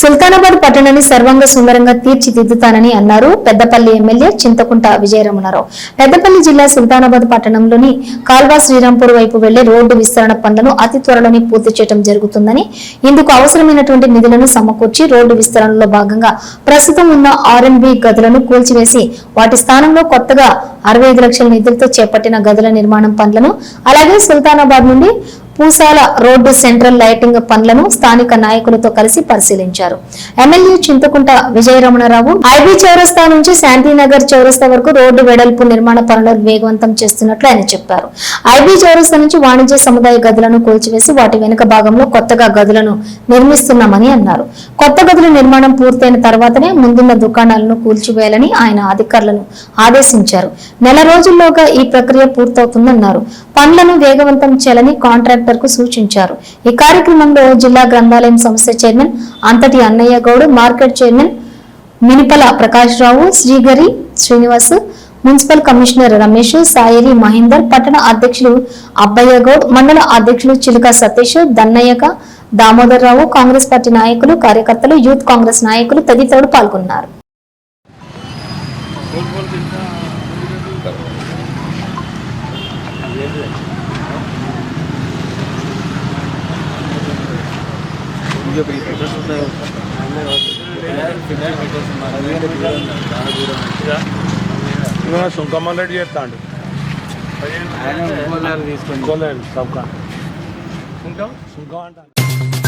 సుల్తానాబాద్ పట్టణాన్ని సర్వంగ సుందరంగా తీర్చిదిద్దుతానని అన్నారు పెద్దపల్లి ఎమ్మెల్యే చింతకుంట విజయరమణారావు. పెద్దపల్లి జిల్లా సుల్తానాబాద్ పట్టణంలోని కాల్వా శ్రీరాంపూర్ వైపు వెళ్ళే రోడ్డు విస్తరణ పనులను అతి త్వరలోనే పూర్తి చేయడం జరుగుతుందని ఇందుకు అవసరమైనటువంటి నిధులను సమకూర్చి రోడ్డు విస్తరణలో భాగంగా ప్రస్తుతం ఉన్న ఆర్ఎన్బి గదులను కూల్చివేసి వాటి స్థానంలో కొత్తగా అరవై ఐదు లక్షల నిధులతో చేపట్టిన గదుల నిర్మాణం పనులను అలాగే సుల్తానాబాద్ నుండి పూసాల రోడ్డు సెంట్రల్ లైటింగ్ పనులను స్థానిక నాయకులతో కలిసి పరిశీలించారు. ఎమ్మెల్యే చింతకుంట విజయరమణరావు ఐబీ చౌరస్తా నుంచి శాంతినగర్ చౌరస్తా వరకు రోడ్డు వెడల్పు నిర్మాణ పనులను వేగవంతం చేస్తున్నట్లు ఆయన చెప్పారు. ఐబీ చౌరస్తా నుంచి వాణిజ్య సముదాయ గదులను కూల్చివేసి వాటి వెనుక భాగంలో కొత్తగా గదులను నిర్మిస్తున్నామని అన్నారు. కొత్త గదుల నిర్మాణం పూర్తయిన తర్వాతనే ముందున్న దుకాణాలను కూల్చివేయాలని ఆయన అధికారులను ఆదేశించారు. నెల రోజుల్లోగా ఈ ప్రక్రియ పూర్తవుతుందన్నారు. పనులను వేగవంతం చేయాలని కలెక్టర్కు సూచించారు. ఈ కార్యక్రమంలో జిల్లా గ్రంథాలయం సంస్థ chairman Anthati Annaiah Goud market chairman Minipala Prakash Rao Srigari Srinivas municipal commissioner Ramesh Sairi Mahender పట్టణ అధ్యక్షులు అబ్బయ్య గౌడ్ మండల అధ్యక్షులు చిలుక సతీష్ దన్నయ్యక దామోదర్ రావు కాంగ్రెస్ పార్టీ నాయకులు కార్యకర్తలు యూత్ కాంగ్రెస్ నాయకులు తదితరులు పాల్గొన్నారు. సుంకమ్మన్ రెడ్డి చేస్తాడు. ఆయన ఇంకోలాగా తీసుకొని ఇంకోలేదు సబ్కా సుంకం? సుంకం అంటాను